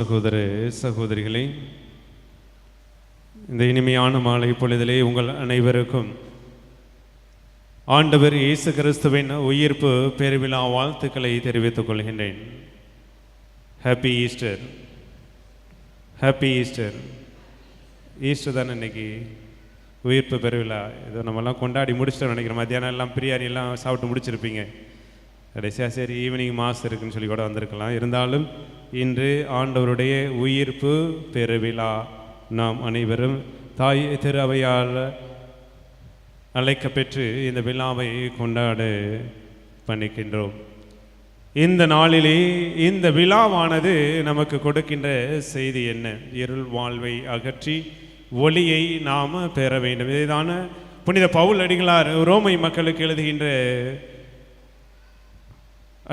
சகோதர சகோதரிகளே இந்த இனிமையான மாலை பொழுதிலே உங்கள் அனைவருக்கும் ஆண்டவர் இயேசு கிறிஸ்துவின் உயிர்ப்பு பெருவிழா வாழ்த்துக்களை தெரிவித்துக் கொள்கின்றேன். Happy Easter happy Easter Easter தானே இன்னைக்கு? உயிர்ப்பு பெருவிழா. இதை நம்மலாம் கொண்டாடி முடிச்சிட்டோம் நினைக்கிறேன். மத்தியானம் எல்லாம் பிரியாணி எல்லாம் சாப்பிட்டு முடிச்சிருப்பீங்க. கடைசியாக சரி ஈவினிங் மாஸ் இருக்குன்னு சொல்லி கூட வந்திருக்கலாம். இருந்தாலும் இன்று ஆண்டவருடைய உயிர்ப்பு பெருவிழா. நாம் அனைவரும் தாய் திருவையால் அழைக்கப்பெற்று இந்த விழாவை கொண்டாட பண்ணிக்கின்றோம். இந்த நாளிலே இந்த விழாவானது நமக்கு கொடுக்கின்ற செய்தி என்ன? இருள் வாழ்வை அகற்றி ஒளியை நாம் பெற வேண்டும். இதைதான புனித பவுல் அடிகளார் ரோமை மக்களுக்கு எழுதுகின்ற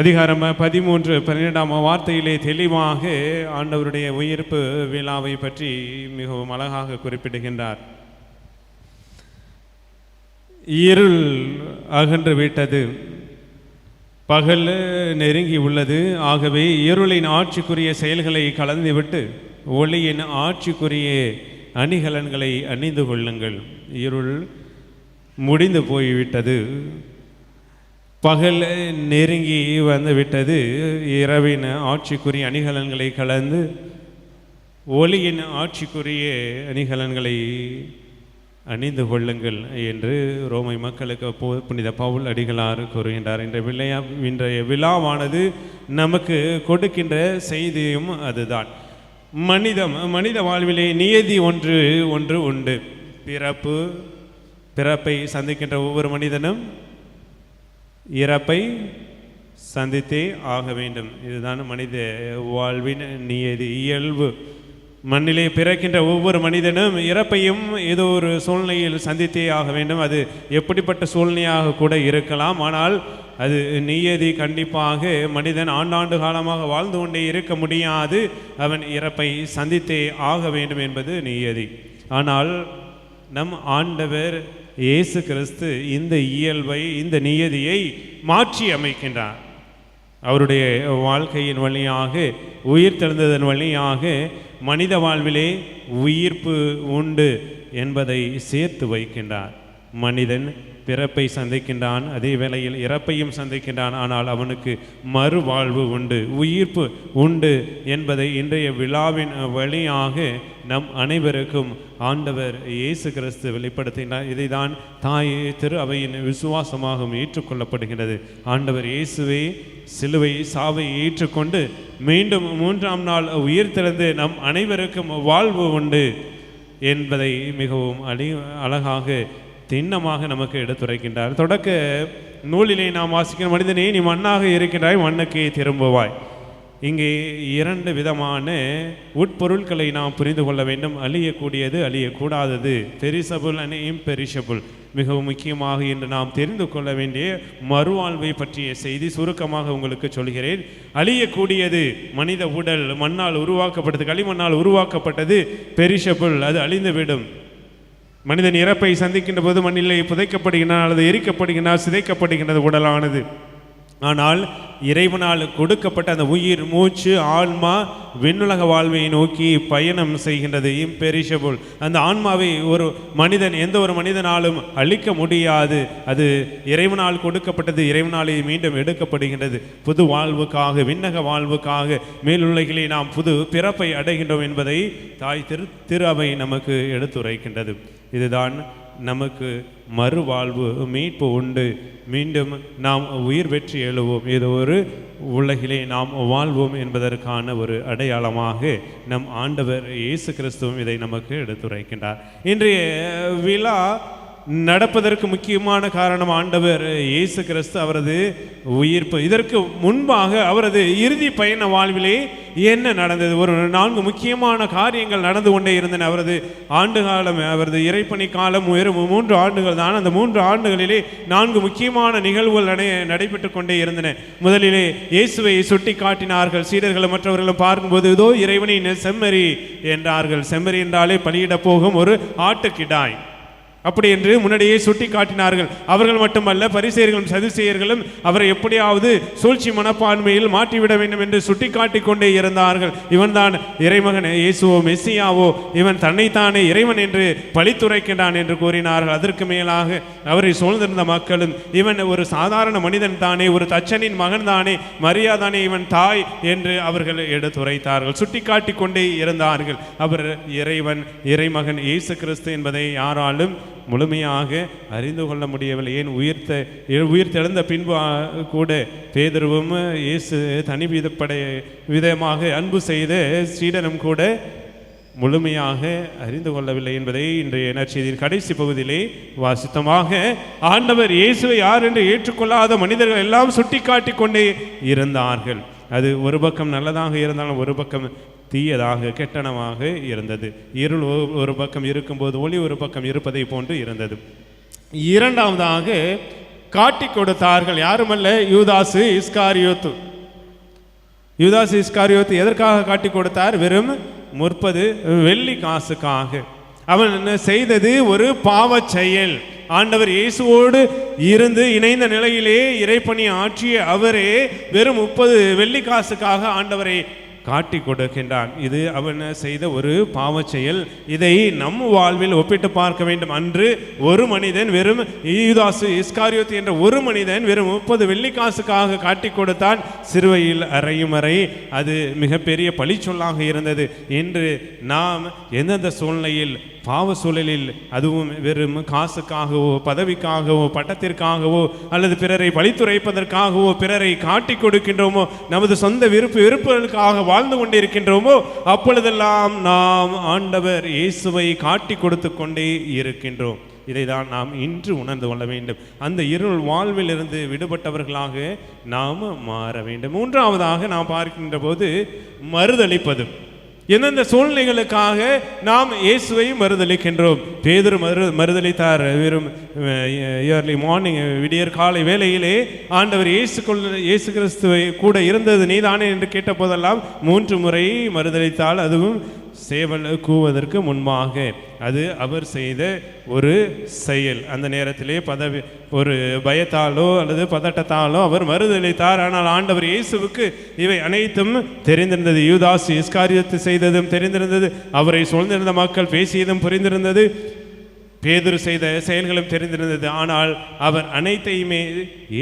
அதிகாரம் பதிமூன்று பன்னிரெண்டாம் வார்த்தையிலே தெளிவாக ஆண்டவருடைய உயிர்ப்பு விழாவை பற்றி மிகவும் அழகாக குறிப்பிடுகின்றார். இருள் அகன்று விட்டது பகல் நெருங்கி உள்ளது. ஆகவே இருளின் ஆட்சிக்குரிய செயல்களை கலந்துவிட்டு ஒளியின் ஆட்சிக்குரிய அணிகலன்களை அணிந்து கொள்ளுங்கள். இருள் முடிந்து போய்விட்டது. பகல் நெருங்கி வந்து விட்டது இரவின் ஆட்சிக்குரிய அணிகலன்களை கலந்து ஒளியின் ஆட்சிக்குரிய அணிகலன்களை அணிந்து கொள்ளுங்கள் என்று ரோமை மக்களுக்கு போ புனித பவுல் அடிகளார் கூறுகின்றார். இந்த விளையா இன்றைய விழாவானது நமக்கு கொடுக்கின்ற செய்தியும் அதுதான். மனிதம் மனித வாழ்விலே நியதி ஒன்று ஒன்று உண்டு. பிறப்பு பிறப்பை சந்திக்கின்ற ஒவ்வொரு மனிதனும் இறப்பை சந்தித்தே ஆக வேண்டும். இதுதான் மனித வாழ்வின் நியதி. இயல்பு. மண்ணிலே பிறக்கின்ற ஒவ்வொரு மனிதனும் இறப்பையும் ஏதோ ஒரு சூழ்நிலையில் சந்தித்தே ஆக வேண்டும். அது எப்படிப்பட்ட சூழ்நிலையாக கூட இருக்கலாம். ஆனால் அது நியதி கண்டிப்பாக மனிதன் ஆண்டாண்டு காலமாக வாழ்ந்து கொண்டே இருக்க முடியாது. அவன் இறப்பை சந்தித்தே ஆக வேண்டும் என்பது நியதி. ஆனால் நம் ஆண்டவர் இயேசு கிறிஸ்து இந்த இயல்பை இந்த நியதியை மாற்றி அமைக்கின்றார். அவருடைய வாழ்க்கையின் வழியாக உயிர் தெழுந்ததன் வழியாக மனித வாழ்விலே உயிர்ப்பு உண்டு என்பதை சேர்த்து வைக்கின்றார். மனிதன் பிறப்பை சந்திக்கின்றான் அதே வேளையில் இறப்பையும் சந்திக்கின்றான் ஆனால் அவனுக்கு மறுவாழ்வு உண்டு உயிர்ப்பு உண்டு என்பதை இன்றைய விழாவின் வழியாக நம் அனைவருக்கும் ஆண்டவர் இயேசு கிறிஸ்து வெளிப்படுத்தினார் இதைதான் தாய் திரு அவையின் விசுவாசமாகவும் ஏற்றுக்கொள்ளப்படுகிறது ஆண்டவர் இயேசுவே சிலுவை சாவை ஏற்றுக்கொண்டு மீண்டும் மூன்றாம் நாள் உயிர் திறந்து நம் அனைவருக்கும் வாழ்வு உண்டு என்பதை மிகவும் அழி அழகாக திண்ணமாக நமக்கு எடுத்துரைக்கின்றார். தொடக்க நூலிலே நாம் வாசிக்கிற மனிதனே நீ மண்ணாக இருக்கின்றாய் மண்ணுக்கு திரும்புவாய். இங்கே இரண்டு விதமான உட்பொருட்களை நாம் புரிந்து கொள்ள வேண்டும். அழியக்கூடியது அழியக்கூடாதது. பெரிசபுள் அண்ட் இம்பெரிஷபுள் மிகவும் முக்கியமாக இன்று நாம் தெரிந்து கொள்ள வேண்டிய மறுவாழ்வை பற்றிய செய்தி சுருக்கமாக உங்களுக்கு சொல்கிறேன். அழியக்கூடியது மனித உடல் மண்ணால் உருவாக்கப்பட்டது களிமண்ணால் உருவாக்கப்பட்டது பெரிஷபுள் அது அழிந்துவிடும். மனிதன் இறப்பை சந்திக்கின்ற போது மண்ணிலே புதைக்கப்படுகின்றான் அல்லது எரிக்கப்படுகின்றான் சிதைக்கப்படுகின்றது உடலானது. ஆனால் இறைவனால் கொடுக்கப்பட்ட அந்த உயிர் மூச்சு ஆன்மா விண்ணுலக வாழ்வை நோக்கி பயணம் செய்கின்றது. இம்பெரிஷபிள் அந்த ஆன்மாவை ஒரு மனிதன் எந்த ஒரு மனிதனாலும் அழிக்க முடியாது. அது இறைவனால் கொடுக்கப்பட்டது இறைவனாலே மீண்டும் எடுக்கப்படுகின்றது. புது வாழ்வுக்காக விண்ணக வாழ்வுக்காக மேலுலகிலே நாம் புது பிறப்பை அடைகின்றோம் என்பதை தாய் திரு திரு அவை நமக்கு எடுத்துரைக்கின்றது. இதுதான் நமக்கு மறுவாழ்வு மீட்பு உண்டு. மீண்டும் நாம் உயிர் வெற்றி எழுவோம். இது ஒரு உலகிலே நாம் வாழ்வோம் என்பதற்கான ஒரு அடையாளமாக நம் ஆண்டவர் இயேசு கிறிஸ்துவும் இதை நமக்கு எடுத்துரைக்கின்றார். இன்றைய விழா நடப்பதற்கு முக்கியமான காரணம் ஆண்டவர் இயேசு கிறிஸ்து அவரது உயிர்ப்பு. இதற்கு முன்பாக அவரது இறுதி பயண வாழ்விலே என்ன நடந்தது? ஒரு நான்கு முக்கியமான காரியங்கள் நடந்து கொண்டே இருந்தன. அவரது ஆண்டு காலம் அவரது இறைப்பணி காலம் உயரும் மூன்று ஆண்டுகள் தான். அந்த மூன்று ஆண்டுகளிலே நான்கு முக்கியமான நிகழ்வுகள் நடை நடைபெற்று கொண்டே இருந்தன. முதலிலே இயேசுவை சுட்டி காட்டினார்கள் சீடர்களும் மற்றவர்களும் பார்க்கும்போது இதோ இறைவனின் செம்மறி என்றார்கள். செம்மறி என்றாலே பலியிட போகும் ஒரு ஆட்டுக்கிடாய். அப்படி என்று முன்னாடியே சுட்டி காட்டினார்கள் அவர்கள் மட்டுமல்ல பரிசெயர்களும் சதுசேயர்களும் அவரை எப்படியாவது சூழ்ச்சி மனப்பான்மையில் மாற்றிவிட வேண்டும் என்று சுட்டி காட்டிக் கொண்டே இருந்தார்கள். இவன்தான் இறைமகன் இயேசுவோ மெஸ்ஸியாவோ இவன் தன்னைத்தானே இறைவன் என்று பழித்துரைக்கின்றான் என்று கூறினார்கள். அதற்கு மேலாக அவரை சூழ்ந்திருந்த மக்களும் இவன் ஒரு சாதாரண மனிதன் தானே ஒரு தச்சனின் மகன் தானே மரியாதானே இவன் தாய் என்று அவர்கள் எடுத்துரைத்தார்கள். சுட்டி காட்டிக் கொண்டே இருந்தார்கள். அவர் இறைவன் இறைமகன் இயேசு கிறிஸ்து என்பதை யாராலும் முழுமையாக அறிந்து கொள்ள முடியவில்லை. ஏன் உயிர்த்த உயிர்த்தெழுந்த பின்பு கூட பேதருவும் இயேசு தனி விதப்படை விதமாக அன்பு செய்த சீடனும் கூட முழுமையாக அறிந்து கொள்ளவில்லை என்பதை இன்றைய நற்செய்தியின் கடைசி பகுதியிலே வாசித்தமாக ஆண்டவர் இயேசுவை யார் என்று ஏற்றுக்கொள்ளாத மனிதர்கள் எல்லாம் சுட்டிக்காட்டிக் கொண்டே இருந்தார்கள். அது ஒரு பக்கம் நல்லதாக இருந்தாலும் ஒரு பக்கம் தீயதாக கெட்டனமாக இருந்தது. இருள் ஒரு பக்கம் இருக்கும்போது ஒளி ஒரு பக்கம் இருப்பதை போன்று இருந்தது. இரண்டாவதாக காட்டிக் கொடுத்தார்கள் யாருமல்ல? யூதாசு இஸ்காரியோத்து. யூதாசு இஸ்காரியோத்து எதற்காக காட்டி கொடுத்தார்? வெறும் முற்பது வெள்ளி காசுக்காக. அவன் என்ன செய்தது? ஒரு பாவச் செயல். ஆண்டவர் இயேசுவோடு இருந்து இணைந்த நிலையிலே இறைப்பணி ஆற்றிய அவரே வெறும் முப்பது வெள்ளி காசுக்காக ஆண்டவரை காட்டி கொடுக்கின்றான். இது அவன் செய்த ஒரு பாவ செயல் இதை நம் வாழ்வில் ஒப்பிட்டு பார்க்க வேண்டும். அன்று ஒரு மனிதன் வெறும் ஈதாசு இஸ்காரியோத் என்ற ஒரு மனிதன் வெறும் முப்பது வெள்ளிக்காசுக்காக காட்டி கொடுத்தான். சிறுவையில் அறையும் அறை அது மிகப்பெரிய பழிச்சொல்லாக இருந்தது. இன்று நாம் எந்தெந்த சூழ்நிலையில் பாவ சூழலில் அதுவும் வெறும் காசுக்காகவோ பதவிக்காகவோ பட்டத்திற்காகவோ அல்லது பிறரை பழித்துரைப்பதற்காகவோ பிறரை காட்டிக் கொடுக்கின்றோமோ நமது சொந்த விருப்பு விருப்புகளுக்காக வாழ்ந்து கொண்டிருக்கின்றோமோ அப்பொழுதெல்லாம் நாம் ஆண்டவர் இயேசுவை காட்டி கொடுத்து கொண்டே இருக்கின்றோம். இதை தான் நாம் இன்று உணர்ந்து கொள்ள வேண்டும். அந்த இருள் வாழ்விலிருந்து விடுபட்டவர்களாக நாம் மாற வேண்டும். மூன்றாவதாக நாம் பார்க்கின்ற போது மறுதளிப்பது எந்தெந்த சூழ்நிலைகளுக்காக நாம் இயேசுவை மறுதளிக்கின்றோம்? பேதர் மறு மறுதளித்தார். வெறும் இயர்லி மார்னிங் விடியற் காலை வேளையிலே ஆண்டவர் இயேசு கொள் இயேசு கிறிஸ்துவை கூட இருந்தது நீதானே என்று கேட்ட போதெல்லாம் மூன்று முறை மறுதளித்தால் அதுவும் சேவல் கூவதற்கு முன்பாக அது அவர் செய்த ஒரு செயல். அந்த நேரத்திலே பதவி ஒரு பயத்தாலோ அல்லது பதட்டத்தாலோ அவர் மறுதளித்தார் ஆனால் ஆண்டவர் இயேசுவுக்கு இவை அனைத்தும் தெரிந்திருந்தது. யூதாஸ் இஸ்காரியத்து செய்ததும் தெரிந்திருந்தது. அவரை சூழ்ந்திருந்த மக்கள் பேசியதும் புரிந்திருந்தது. பேதுரு செய்த செயல்களும் தெரிந்திருந்தது. ஆனால் அவர் அனைத்தையுமே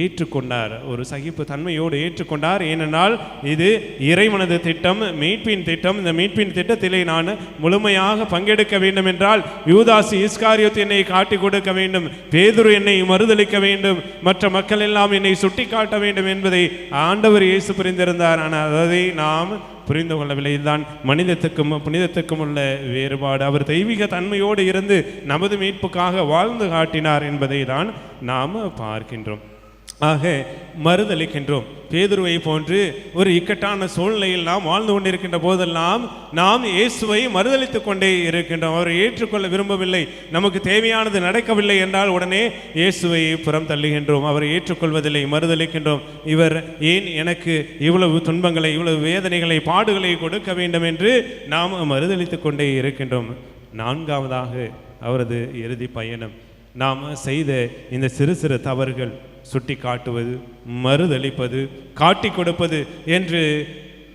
ஏற்றுக்கொண்டார். ஒரு சகிப்பு தன்மையோடு ஏற்றுக்கொண்டார். ஏனென்றால் இது இறைவனது திட்டம் மீட்பின் திட்டம். இந்த மீட்பின் திட்டத்திலே நான் முழுமையாக பங்கெடுக்க வேண்டும் என்றால் யூதாசி இஸ்காரியோத் என்னை காட்டி கொடுக்க வேண்டும். பேதுரு என்னை மறுதளிக்க வேண்டும். மற்ற மக்கள் எல்லாம் என்னை சுட்டி காட்ட வேண்டும் என்பதை ஆண்டவர் இயேசு புரிந்திருந்தார். ஆனால் அதை நாம் புரிந்து கொள்ளவில்லை இதுதான் மனிதத்துக்கும் புனிதத்துக்கும் உள்ள வேறுபாடு. அவர் தெய்வீக தன்மையோடு இருந்து நமது மீட்புக்காக வாழ்ந்து காட்டினார் என்பதை தான் நாம் பார்க்கின்றோம். ஆக மறுதளிக்கின்றோம் பேதுருவை போன்று ஒரு இக்கட்டான சூழ்நிலையில் நாம் வாழ்ந்து கொண்டிருக்கின்ற போதெல்லாம் நாம் இயேசுவை மறுதளித்துக் கொண்டே இருக்கின்றோம். அவரை ஏற்றுக்கொள்ள விரும்பவில்லை. நமக்கு தேவையானது நடக்கவில்லை என்றால் உடனே இயேசுவை புறம் தள்ளுகின்றோம். அவரை ஏற்றுக்கொள்வதில்லை மறுதளிக்கின்றோம் இவர் ஏன் எனக்கு இவ்வளவு துன்பங்களை இவ்வளவு வேதனைகளை பாடுகளை கொடுக்க வேண்டும் என்று நாம் மறுதளித்துக் கொண்டே இருக்கின்றோம். நான்காவதாக அவரது இறுதி பயணம். நாம் செய்த இந்த சிறு சிறு தவறுகள் சுட்டி காட்டுவது மறுதளிப்பது காட்டி கொடுப்பது என்று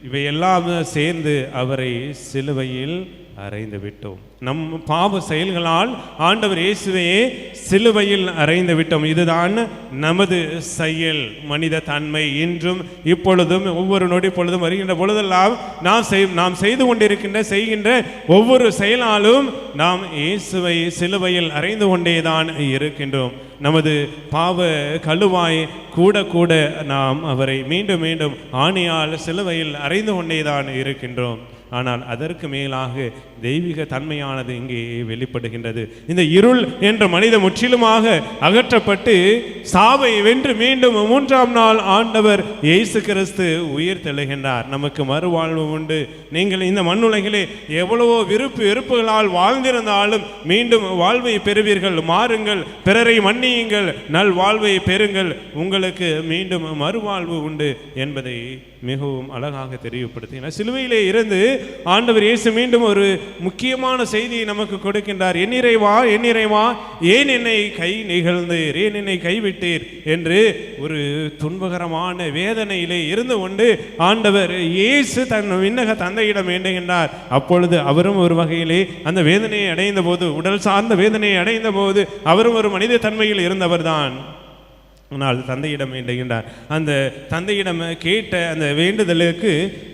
இவையெல்லாம் சேர்ந்து அவரை சிலுவையில் அறைந்து விட்டோம். நம் பாவ செயல்களால் ஆண்டவர் இயேசுவையே சிலுவையில் அறைந்து விட்டோம். இதுதான் நமது செயல். மனித தன்மை இன்றும் இப்பொழுதும் ஒவ்வொரு நொடி பொழுதும் வருகின்ற பொழுதெல்லாம் நாம் செய் நாம் செய்து கொண்டிருக்கின்ற செய்கின்ற ஒவ்வொரு செயலாலும் நாம் இயேசுவை சிலுவையில் அறைந்து கொண்டேதான் இருக்கின்றோம். நமது பாவ கழுவாய் கூட கூட நாம் அவரை மீண்டும் மீண்டும் ஆணியால் சிலுவையில் அறைந்து கொண்டேதான் இருக்கின்றோம். ஆனால் அதற்கு மேலாக தெய்வீக தன்மையானது இங்கே வெளிப்படுகின்றது. இந்த இருள் என்ற மனித முற்றிலுமாக அகற்றப்பட்டு சாவை வென்று மீண்டும் மூன்றாம் நாள் ஆண்டவர் இயேசு கிறிஸ்து உயிர் தெழுகின்றார். நமக்கு மறுவாழ்வு உண்டு. நீங்கள் இந்த மண்ணுலகிலே எவ்வளவோ விருப்பு வெறுப்புகளால் வாழ்ந்திருந்தாலும் மீண்டும் வாழ்வை பெறுவீர்கள். மாறுங்கள். பிறரை மன்னியுங்கள். நல் வாழ்வை பெறுங்கள். உங்களுக்கு மீண்டும் மறுவாழ்வு உண்டு என்பதை மிகவும் அழகாக தெரியப்படுத்தினார் சிலுவையிலே இருந்து ஆண்டவர் இயேசு மீண்டும் ஒரு முக்கியமான செய்தியை நமக்கு கொடுக்கின்றார். என்னிறைவா என்னிறைவா ஏன் என்னை கை நிகழ்ந்தீர்? ஏன் என்னை கைவிட்டீர்? என்று ஒரு துன்பகரமான வேதனையிலே இருந்து கொண்டு ஆண்டவர் இயேசு தன் விண்ணக தந்தையிடம் வேண்டுகின்றார். அப்பொழுது அவரும் ஒரு வகையிலே அந்த வேதனையை அடைந்த போது உடல் சார்ந்த வேதனையை அடைந்த போது அவரும் ஒரு மனித தன்மையில் இருந்தவர்தான். ஆனால் தந்தையிடம் வேண்டுகின்றார். அந்த தந்தையிடம் கேட்ட அந்த வேண்டுதலுக்கு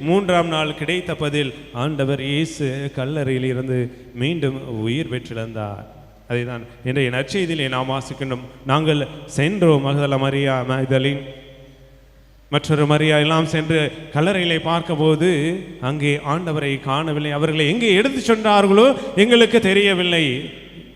மூன்றாம் நாள் கிடைத்த பதில் ஆண்டவர் இயேசு கல்லறையில் இருந்து மீண்டும் உயிர் பெற்றிழந்தார். அதைதான் இன்றைய நற்செய்தியிலே நாம் வாசிக்கின்றோம். நாங்கள் சென்றோம் மகதல மரியா மகதலின் மற்றொரு மரியா எல்லாம் சென்று கல்லறையிலே பார்த்தபோது அங்கே ஆண்டவரை காணவில்லை. அவர்களை எங்கே எடுத்து சென்றார்களோ எங்களுக்கு தெரியவில்லை.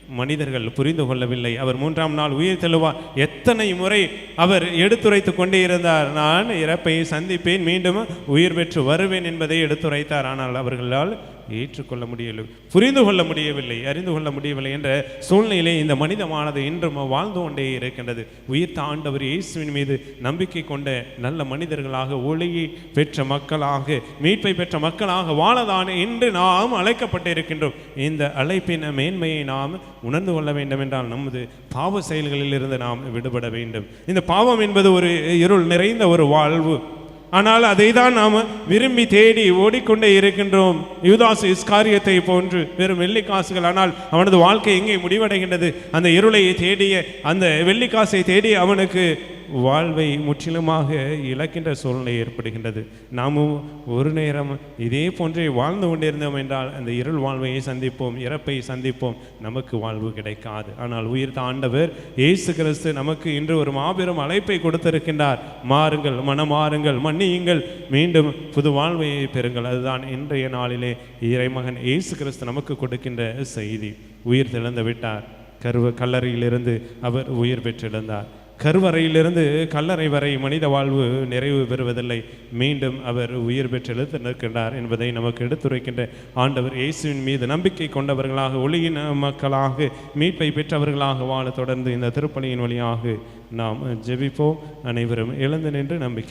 மனிதர்கள் புரிந்து கொள்ளவில்லை. அவர் மூன்றாம் நாள் உயிர் தெழுவார் எத்தனை முறை அவர் எடுத்துரைத்து கொண்டே இருந்தார். நான் இறப்பை சந்திப்பேன் மீண்டும் உயிர் பெற்று வருவேன் என்பதை எடுத்துரைத்தார். ஆனால் அவர்களால் ஏற்றுக்கொள்ள முடியவில்லை புரிந்து கொள்ள முடியவில்லை அறிந்து கொள்ள முடியவில்லை என்ற சூழ்நிலையிலே இந்த மனிதமானது இன்றும் வாழ்ந்து கொண்டே இருக்கின்றது. உயிர்த்த ஆண்டவர் இயேசுவின் மீது நம்பிக்கை கொண்ட நல்ல மனிதர்களாக ஒளியை பெற்ற மக்களாக மீட்பை பெற்ற மக்களாக வாழதான இன்று நாம் அழைக்கப்பட்டிருக்கின்றோம். இந்த அழைப்பின் மேன்மையை நாம் உணர்ந்து கொள்ள வேண்டும் என்றால் நமது பாவ செயல்களில் இருந்து நாம் விடுபட வேண்டும். இந்த பாவம் என்பது ஒரு இருள் நிறைந்த ஒரு வாழ்வு. ஆனால் அதை தான் நாம் விரும்பி தேடி ஓடிக்கொண்டே இருக்கின்றோம். யூதாஸ் இஸ்காரியத்தை போன்று வெறும் வெள்ளிக்காசுகள் ஆனால் அவனது வாழ்க்கை எங்கே முடிவடைகின்றது? அந்த இருளை தேடிய அந்த வெள்ளிக்காசை தேடி அவனுக்கு வாழ்வை முற்றிலுமாக இழக்கின்ற சூழ்நிலை ஏற்படுகின்றது. நாமும் ஒரு நேரம் இதே போன்றே வாழ்ந்து கொண்டிருந்தோம் என்றால் அந்த இருள் வாழ்வையை சந்திப்போம் இறப்பை சந்திப்போம். நமக்கு வாழ்வு கிடைக்காது. ஆனால் உயிர் தாண்டவர் இயேசு கிறிஸ்து நமக்கு இன்று ஒரு மாபெரும் அழைப்பை கொடுத்திருக்கின்றார். மாறுங்கள் மனமாறுங்கள் மன்னியுங்கள். மீண்டும் புது வாழ்வையை பெறுங்கள். அதுதான் இன்றைய நாளிலே இறைமகன் இயேசு கிறிஸ்து நமக்கு கொடுக்கின்ற செய்தி. உயிர் திழந்து விட்டார். கருவ கல்லறையிலிருந்து அவர் உயிர் பெற்றிருந்தார் கருவறையிலிருந்து கல்லறை வரை மனித வாழ்வு நிறைவு பெறுவதில்லை. மீண்டும் அவர் உயிர் பெற்று எழுத்து நிற்கின்றார் என்பதை நமக்கு எடுத்துரைக்கின்ற ஆண்டவர் இயேசுவின் மீது நம்பிக்கை கொண்டவர்களாக ஒளியின் மக்களாக மீட்பை பெற்றவர்களாக வாழ தொடர்ந்து இந்த திருப்பணியின் வழியாக நாம் ஜெபிப்போம். அனைவரும் எழுந்து நின்று நம்பிக்கை